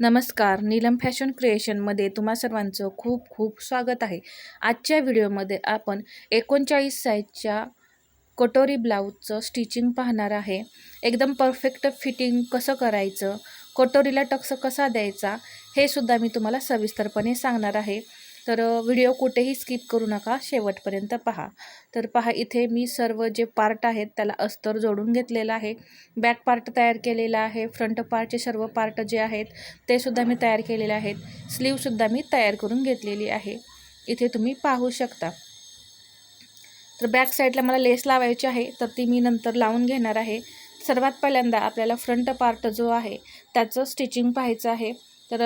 नमस्कार. नीलम फॅशन क्रिएशनमध्ये तुम्हा सर्वांचं खूप खूप स्वागत आहे. आजच्या व्हिडिओमध्ये आपण एकोणचाळीस साईजच्या कटोरी ब्लाऊजचं स्टिचिंग पाहणार आहे. एकदम परफेक्ट फिटिंग कसं करायचं कटोरीला टक्स कसा द्यायचा हे सुद्धा मी तुम्हाला सविस्तरपणे सांगणार आहे. तर व्हिडिओ कुठेही स्किप करू नका शेवटपर्यंत पहा. तर पहा इथे मी सर्व जे पार्ट आहेत त्याला अस्तर जोडून घेतलेलं आहे. बॅक पार्ट तयार केलेला आहे फ्रंट पार्टचे सर्व पार्ट जे आहेत ते सुद्धा मी तयार केलेले आहेत. स्लीवसुद्धा मी तयार करून घेतलेली आहे. इथे तुम्ही पाहू शकता. तर बॅक साईडला मला लेस लावायची आहे तर ती मी नंतर लावून घेणार आहे. सर्वात पहिल्यांदा आपल्याला फ्रंट पार्ट जो आहे त्याचं स्टिचिंग पाहायचं आहे. तर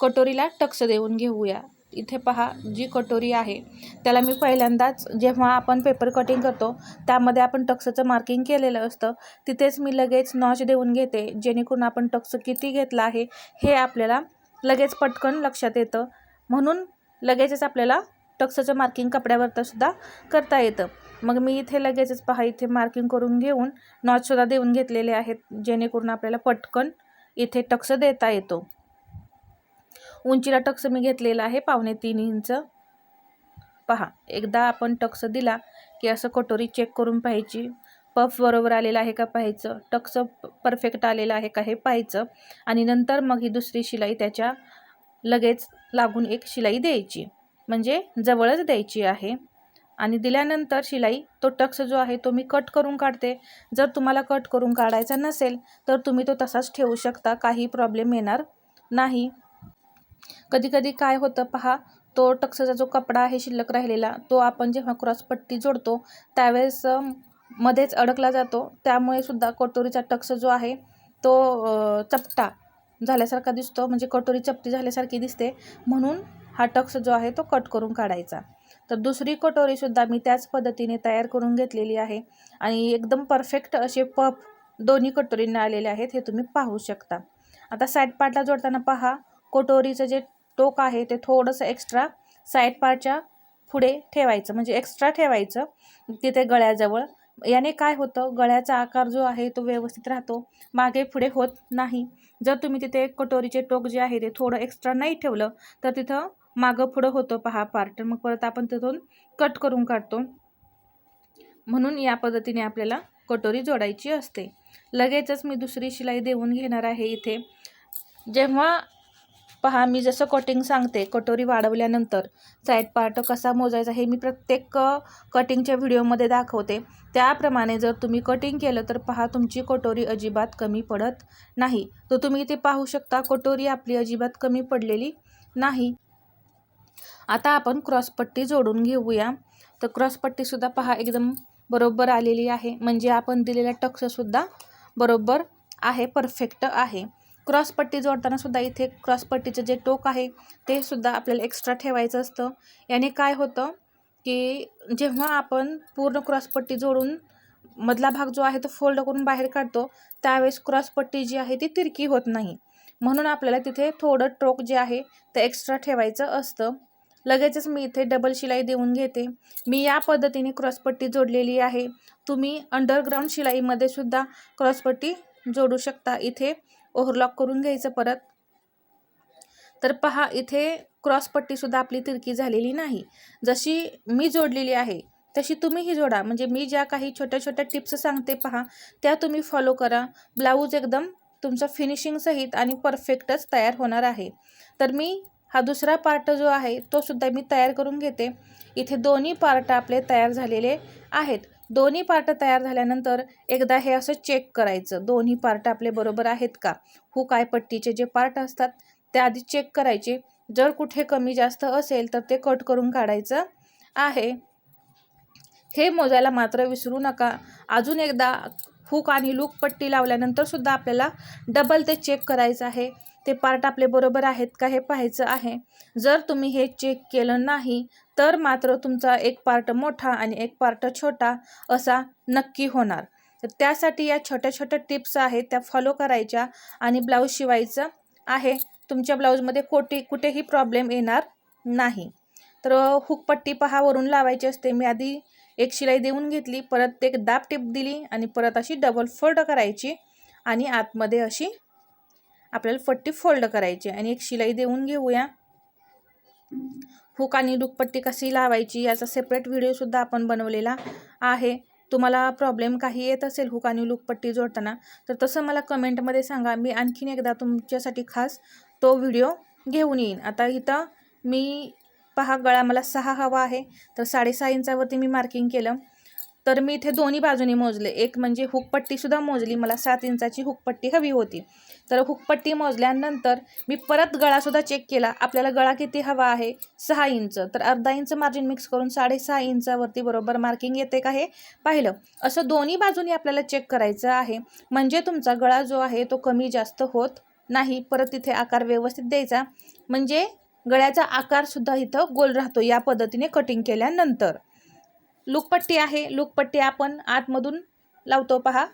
कटोरीला टक्स देऊन घेऊया. इथे पहा जी कटोरी आहे त्याला मी पहिल्यांदाच जेव्हा आपण पेपर कटिंग करतो त्यामध्ये आपण टक्सचं मार्किंग केलेलं असतं. तिथेच मी लगेच नॉच देऊन घेते जेणेकरून आपण टक्स किती घेतला आहे हे आपल्याला लगेच पटकन लक्षात येतं. म्हणून लगेचच आपल्याला टक्सचं मार्किंग कपड्यावरतं सुद्धा करता येतं. मग मी इथे लगेचच पहा इथे मार्किंग करून घेऊन नॉचसुद्धा देऊन घेतलेले आहेत जेणेकरून आपल्याला पटकन इथे टक्स देता येतो. उंचीला टक्स मी घेतलेला आहे पावणे तीन इंच. पहा एकदा आपण टक्स दिला की असं कटोरी चेक करून पाहायची. पफ बरोबर आलेला आहे का पाहायचं? टक्स परफेक्ट आलेलं आहे का हे पाहायचं. आणि नंतर मग ही दुसरी शिलाई त्याच्या लगेच लागून एक शिलाई द्यायची. म्हणजे जवळच द्यायची आहे. आणि दिल्यानंतर शिलाई तो टक्स जो आहे तो मी कट करून काढते. जर तुम्हाला कट करून काढायचा नसेल तर तुम्ही तो तसाच ठेवू शकता. काही प्रॉब्लेम येणार नाही. कधी कधी काय होतं पहा तो टक्सचा जो कपडा आहे शिल्लक राहिलेला तो आपण जेव्हा क्रॉसपट्टी जोडतो त्यावेळेस मध्येच अडकला जातो. त्यामुळे सुद्धा कटोरीचा टक्स जो आहे तो चपटा झाल्यासारखा दिसतो. म्हणजे कटोरी चपटी झाल्यासारखी दिसते. म्हणून हा टक्स जो आहे तो कट करून काढायचा. तर दुसरी कटोरीसुद्धा मी त्याच पद्धतीने तयार करून घेतलेली आहे. आणि एकदम परफेक्ट असे पफ दोन्ही कटोरींना आलेले आहेत हे तुम्ही पाहू शकता. आता साईड पार्टला जोडताना पहा कटोरीचं जे टोक आहे ते थोडंसं एक्स्ट्रा साईड पार्टच्या पुढे ठेवायचं. म्हणजे एक्स्ट्रा ठेवायचं तिथे गळ्याजवळ. याने काय होतं गळ्याचा आकार जो आहे तो व्यवस्थित राहतो. मागे पुढे होत नाही. जर तुम्ही तिथे कटोरीचे टोक जे आहे ते थोडं एक्स्ट्रा नाही ठेवलं तर तिथं मागं पुढं होतं. पहा पार्ट मग परत आपण तिथून कट करून काढतो. म्हणून या पद्धतीने आपल्याला कटोरी जोडायची असते. लगेचच मी दुसरी शिलाई देऊन घेणार आहे इथे. जेव्हा पहा मी जसं कटिंग सांगते कटोरी वाढवल्यानंतर साईड पार्ट कसा मोजायचा हे मी प्रत्येक कटिंगच्या व्हिडिओमध्ये दाखवते. त्याप्रमाणे जर तुम्ही कटिंग केलं तर पहा तुमची कटोरी अजिबात कमी पडत नाही. तर तुम्ही इथे पाहू शकता कटोरी आपली अजिबात कमी पडलेली नाही. आता आपण क्रॉसपट्टी जोडून घेऊया. तर क्रॉसपट्टीसुद्धा पहा एकदम बरोबर आलेली आहे. म्हणजे आपण दिलेला टक्ससुद्धा बरोबर आहे परफेक्ट आहे. क्रॉसपट्टी जोडताना सुद्धा इथे क्रॉसपट्टीचं जे टोक आहे ते सुद्धा आपल्याला एक्स्ट्रा ठेवायचं असतं. याने काय होतं की जेव्हा आपण पूर्ण क्रॉसपट्टी जोडून मधला भाग जो आहे तो फोल्ड करून बाहेर काढतो त्यावेळेस क्रॉसपट्टी जी आहे ती तिरकी होत नाही. म्हणून आपल्याला तिथे थोडं टोक जे आहे ते एक्स्ट्रा ठेवायचं असतं. लगेचच मी इथे डबल शिलाई देऊन घेते. मी या पद्धतीने क्रॉसपट्टी जोडलेली आहे. तुम्ही अंडरग्राऊंड शिलाईमध्ये सुद्धा क्रॉसपट्टी जोडू शकता. इथे ओव्हरलॉक करून घ्यायचं परत. तर पहा इथे क्रॉसपट्टीसुद्धा आपली तिरकी झालेली नाही. जशी मी जोडलेली आहे तशी तुम्हीही जोडा. म्हणजे मी ज्या काही छोट्या छोट्या टिप्स सांगते पहा त्या तुम्ही फॉलो करा. ब्लाऊज एकदम तुमचं फिनिशिंगसहित आणि परफेक्टच तयार होणार आहे. तर मी हा दुसरा पार्ट जो आहे तो सुद्धा मी तयार करून घेते. इथे दोन्ही पार्ट आपले तयार झालेले आहेत. दोन्ही पार्ट तयार झाल्यानंतर एकदा हे असं चेक करायचं दोन्ही पार्ट आपले बरोबर आहेत का? हुक आय पट्टीचे जे पार्ट असतात ते आधी चेक करायचे. जर कुठे कमी जास्त असेल तर ते कट करून काढायचं आहे. हे मोजायला मात्र विसरू नका. अजून एकदा हुक आणि लूक पट्टी लावल्यानंतर सुद्धा आपल्याला डबल ते चेक करायचं आहे. ते पार्ट आपले बरोबर आहेत का हे पाहायचं आहे. जर तुम्ही हे चेक केलं नाही तर मात्र तुमचा एक पार्ट मोठा आणि एक पार्ट छोटा असा नक्की होणार. तर त्यासाठी या छोट्या छोट्या टिप्स आहेत त्या फॉलो करायच्या आणि ब्लाऊज शिवायचं आहे. तुमच्या ब्लाऊजमध्ये कोठे कुठेही प्रॉब्लेम येणार नाही. तर हुकपट्टी पहा वरून लावायची असते. मी आधी एक शिलाई देऊन घेतली परत एक दाब टेप दिली आणि परत अशी डबल फोल्ड करायची आणि आतमध्ये अशी आपल्याला पट्टी फोल्ड करायची आणि एक शिलाई देऊन घेऊया. हुक आणि दुखपट्टी कशी लावायची याचा सेपरेट व्हिडिओसुद्धा आपण बनवलेला आहे. तुम्हाला प्रॉब्लेम काही येत असेल हुक आणि लुकपट्टी जोडताना तर तसं मला कमेंटमध्ये सांगा. मी आणखीन एकदा तुमच्यासाठी खास तो व्हिडिओ घेऊन येईन. आता इथं मी पहा गळा मला सहा हवा आहे. तर साडेसहा इंचावरती मी मार्किंग केलं. तर मी इथे दोन्ही बाजूने मोजले. एक म्हणजे हुकपट्टीसुद्धा मोजली. मला सात इंचाची हुकपट्टी हवी होती. तर हुकपट्टी मोजल्यानंतर मी परत गळासुद्धा चेक केला. आपल्याला गळा किती हवा आहे? सहा इंच. तर अर्धा इंच मार्जिन मिक्स करून साडेसहा इंचावरती बरोबर मार्किंग येते का हे पाहिलं. असं दोन्ही बाजूनी आपल्याला चेक करायचं आहे. म्हणजे तुमचा गळा जो आहे तो कमी जास्त होत नाही. परत तिथे आकार व्यवस्थित द्यायचा. म्हणजे गळ्याचा आकारसुद्धा इथं गोल राहतो. या पद्धतीने कटिंग केल्यानंतर. लुकपट्टी आहे. लुकपट्टी आपण आतमधून लावतो पहा.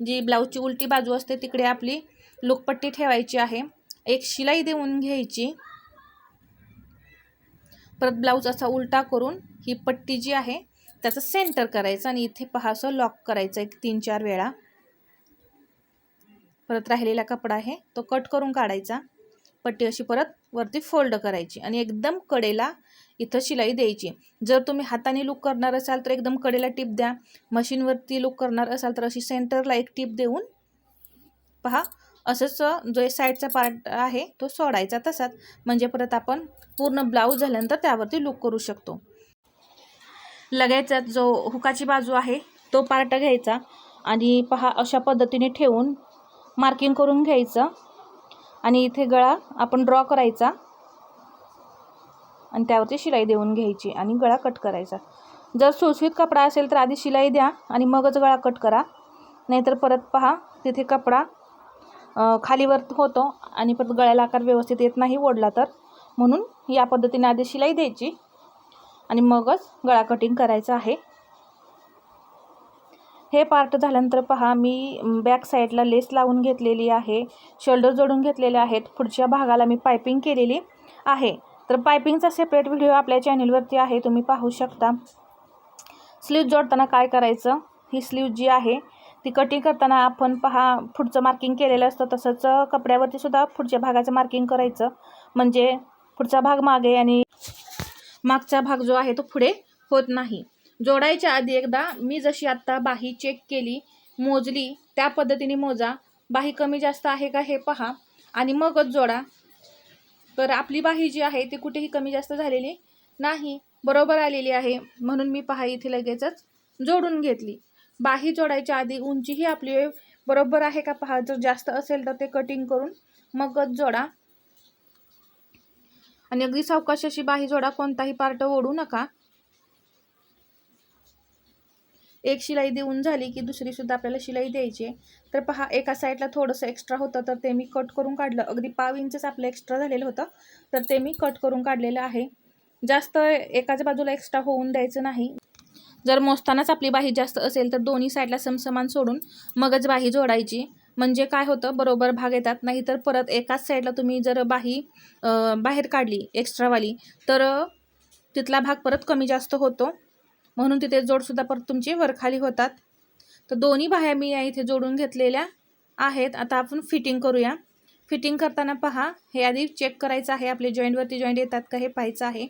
जी ब्लाऊजची उलटी बाजू असते तिकडे आपली लुकपट्टी ठेवायची आहे. एक शिलाई देऊन घ्यायची. परत ब्लाऊज असा उलटा करून ही पट्टी जी आहे त्याचं सेंटर करायचं आणि इथे पहा असं लॉक करायचं एक तीन चार वेळा. परत राहिलेला कपडा आहे तो कट करून काढायचा. पट्टी अशी परत वरती फोल्ड करायची आणि एकदम कडेला इथं शिलाई द्यायची. जर तुम्ही हाताने लूक करणार असाल तर एकदम कडेला टीप द्या. मशीनवरती लूक करणार असाल तर अशी सेंटरला एक टीप देऊन पहा असंच जो साईडचा पार्ट आहे तो सोडायचा तसाच. म्हणजे परत आपण पूर्ण ब्लाऊज झाल्यानंतर त्यावरती लूक करू शकतो. लगेच जो हुकाची बाजू आहे तो पार्ट घ्यायचा आणि पहा अशा पद्धतीने ठेवून मार्किंग करून घ्यायचं. आणि इथे गळा आपण ड्रॉ करायचा. आणि त्यावरती शिलाई देऊन घ्यायची आणि गळा कट करायचा. जर सुसवीत कपडा असेल तर आधी शिलाई द्या आणि मगच गळा कट करा. नाहीतर परत पहा तिथे कपडा खालीवर होतो आणि परत गळ्याला आकार व्यवस्थित येत नाही ओढला तर. म्हणून या पद्धतीने आधी शिलाई द्यायची आणि मगच गळा कटिंग करायचं आहे. हे पार्ट झाल्यानंतर पहा मी बॅक साईडला लेस लावून घेतलेली आहे. शोल्डर जोडून घेतलेले आहेत. पुढच्या भागाला मी पायपिंग केलेली आहे. तर पायपिंगचा सेपरेट व्हिडिओ आपल्या चॅनलवरती आहे. तुम्ही पाहू शकता. स्लीव जोडताना काय करायचं? ही स्लीव जी आहे ती कटिंग करताना आपण पहा पुढचं मार्किंग केलेलं असतं. तसंच कपड्यावरती सुद्धा पुढच्या भागाचं मार्किंग करायचं. म्हणजे पुढचा भाग मागे आणि मागचा भाग जो आहे तो पुढे होत नाही. जोडायच्या आधी एकदा मी जशी आत्ता बाही चेक केली मोजली त्या पद्धतीने मोजा. बाही कमी जास्त आहे का हे पहा आणि मगच जोडा. तर आपली बाही जी आहे ती कुठेही कमी जास्त झालेली नाही बरोबर आलेली आहे म्हणून मी पहा इथे लगेचच जोडून घेतली. बाही जोडायच्या आधी उंचीही आपली बरोबर आहे का पहा? जर जास्त असेल तर ते कटिंग करून मगच जोडा. आणि अगदी सावकाश अशी बाही जोडा कोणताही पार्ट ओढू नका. एक शिलाई देऊन झाली की दुसरीसुद्धा आपल्याला शिलाई द्यायची आहे. तर पहा एका साईडला थोडंसं एक्स्ट्रा होतं तर ते मी कट करून काढलं. अगदी पाव इंचच आपलं एक्स्ट्रा झालेलं होतं तर ते मी कट करून काढलेलं आहे. जास्त एकाच बाजूला एक्स्ट्रा होऊन द्यायचं नाही. जर मोजतानाच आपली बाही जास्त असेल तर दोन्ही साईडला समसमान सोडून मगच बाही जोडायची. म्हणजे काय होतं बरोबर भाग येतात. नाहीतर परत एकाच साईडला तुम्ही जर बाही बाहेर काढली एक्स्ट्रावाली तर तिथला भाग परत कमी जास्त होतो. म्हणून तिथे जोडसुद्धा परत तुमची वरखाली होतात. तर दोन्ही बाह्या मी या इथे जोडून घेतलेल्या आहेत. आता आपण फिटिंग करूया. फिटिंग करताना पहा हे आधी चेक करायचं आहे. आपले जॉईंटवरती जॉईंट येतात का हे पाहायचं आहे.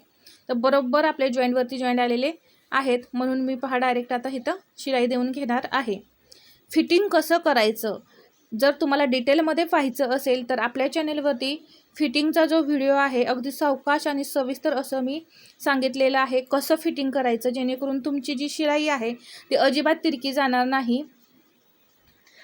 तर बरोबर आपले जॉईंटवरती जॉईंट आलेले आहेत. म्हणून मी पहा डायरेक्ट आता इथं शिलाई देऊन घेणार आहे. फिटिंग कसं करायचं? जर तुम्हाला डिटेलमध्ये पाहायचं असेल तर आपल्या चॅनेलवरती फिटिंगचा जो व्हिडिओ आहे अगदी सावकाश आणि सविस्तर असं मी सांगितलेलं आहे. कसं फिटिंग करायचं? जेणेकरून तुमची जी शिलाई आहे ती अजिबात तिरकी जाणार नाही.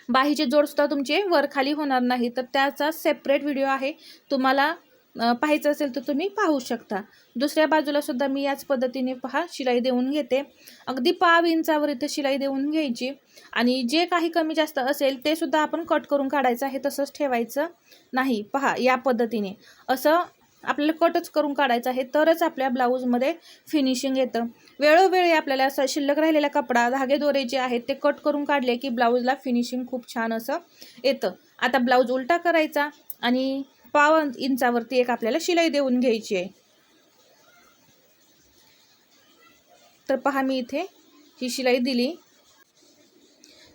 बाहीचे जोडसुद्धा तुमचे वरखाली होणार नाही. तर त्याचा सेपरेट व्हिडिओ आहे. तुम्हाला पाहायचं असेल तर तुम्ही पाहू शकता. दुसऱ्या बाजूला सुद्धा मी याच पद्धतीने पहा शिलाई देऊन घेते. अगदी पाव इंचावर इथं शिलाई देऊन घ्यायची. आणि जे काही कमी जास्त असेल ते सुद्धा आपण कट करून काढायचं आहे तसंच ठेवायचं नाही. पहा या पद्धतीने. असं आपल्याला कटच करून काढायचं आहे तरच आपल्या ब्लाऊजमध्ये फिनिशिंग येतं. वेळोवेळी आपल्याला असं शिल्लक राहिलेला कपडा धागे दोरे जे आहेत ते कट करून काढले की ब्लाऊजला फिनिशिंग खूप छान असं येतं. आता ब्लाऊज उलटा करायचा आणि पाव इंचावरती एक आपल्याला शिलाई देऊन घ्यायची आहे. तर पहा मी इथे ही शिलाई दिली.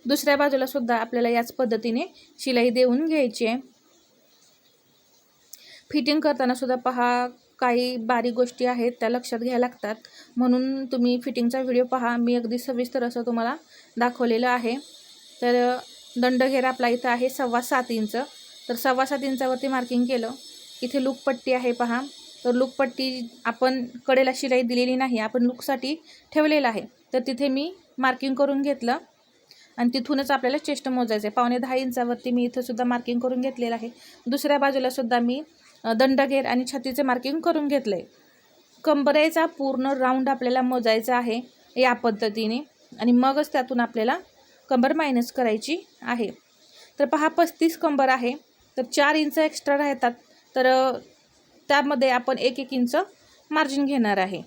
दुसऱ्या बाजूला सुद्धा आपल्याला याच पद्धतीने शिलाई देऊन घ्यायची आहे. फिटिंग करताना सुद्धा पहा काही बारीक गोष्टी आहेत त्या लक्षात घ्यायला लागतात. म्हणून तुम्ही फिटिंगचा व्हिडिओ पहा. मी अगदी सविस्तर असं तुम्हाला दाखवलेलं आहे. तर दंडघेर आपला इथं आहे सव्वा सात इंच. तर सव्वा सात इंचावरती मार्किंग केलं. इथे लूकपट्टी आहे पहा. तर लूकपट्टी आपण कडेला शिलाई दिलेली नाही. आपण लूकसाठी ठेवलेलं आहे. तर तिथे मी मार्किंग करून घेतलं. आणि तिथूनच आपल्याला चेस्ट मोजायचं आहे. पावणे दहा इंचावरती मी इथंसुद्धा मार्किंग करून घेतलेलं आहे. दुसऱ्या बाजूलासुद्धा मी दंडघेर आणि छातीचे मार्किंग करून घेतलं आहे कंबरेचा पूर्ण राऊंड आपल्याला मोजायचा आहे या पद्धतीने. आणि मगच त्यातून आपल्याला कंबर मायनस करायची आहे. तर पहा पस्तीस कंबर आहे. तर चार इंच एक्स्ट्रा राहतात. तर त्यामध्ये आपण एक एक इंच मार्जिन घेणार आहे.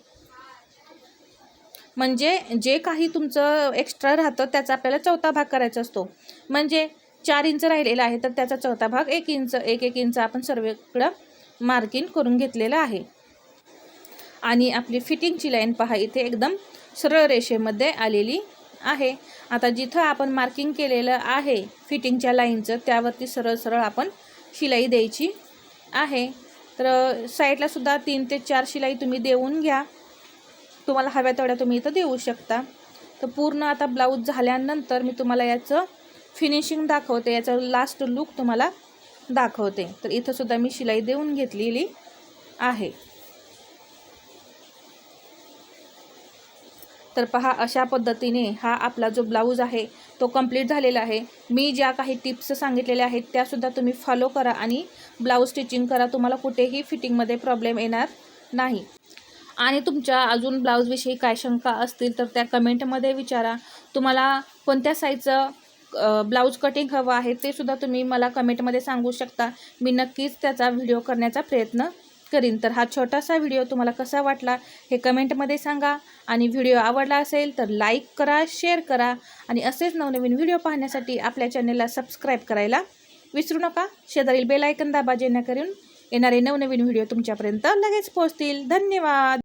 म्हणजे जे काही तुमचं एक्स्ट्रा राहतं त्याचा आपल्याला चौथा भाग करायचा असतो. म्हणजे चार इंच राहिलेला आहे तर त्याचा चौथा भाग एक इंच एक एक इंच आपण सर्वेकडं मार्किंग करून घेतलेलं आहे. आणि आपली फिटिंगची लाईन पहा इथे एकदम सरळ रेषेमध्ये आलेली आहे. आता जिथं आपण मार्किंग केलेलं आहे फिटिंगच्या लाईनचं त्यावरती सरळ सरळ आपण शिलाई द्यायची आहे. तर साईडलासुद्धा तीन ते चार शिलाई तुम्ही देऊन घ्या. तुम्हाला हव्या तेवढ्या तुम्ही इथं देऊ शकता. तर पूर्ण आता ब्लाऊज झाल्यानंतर मी तुम्हाला याचं फिनिशिंग दाखवते. याचं लास्ट लुक तुम्हाला दाखवते. तर इथंसुद्धा मी शिलाई देऊन घेतलेली आहे. तर पहा अशा पद्धतीने हा आपला जो ब्लाऊज आहे तो कंप्लीट झालेला आहे. मी ज्या काही टिप्स सांगितलेल्या आहेत त्यासुद्धा तुम्ही फॉलो करा आणि ब्लाऊज स्टिचिंग करा. तुम्हाला कुठेही फिटिंगमध्ये प्रॉब्लेम येणार नाही. आणि तुमच्या अजून ब्लाऊजविषयी काय शंका असतील तर त्या कमेंटमध्ये विचारा. तुम्हाला कोणत्या साईजचं ब्लाऊज कटिंग हवं आहे ते सुद्धा तुम्ही मला कमेंटमध्ये सांगू शकता. मी नक्कीच त्याचा व्हिडिओ करण्याचा प्रयत्न करीन. तर हा छोटासा व्हिडिओ तुम्हाला कसा वाटला हे कमेंटमध्ये सांगा. आणि व्हिडिओ आवडला असेल तर लाईक करा शेअर करा. आणि असेच नवनवीन व्हिडिओ पाहण्यासाठी आपल्या चॅनलला सबस्क्राईब करायला विसरू नका. शेजारील बेलायकन दाबा जेणेकरून येणारे नवनवीन व्हिडिओ तुमच्यापर्यंत लगेच पोहोचतील. धन्यवाद!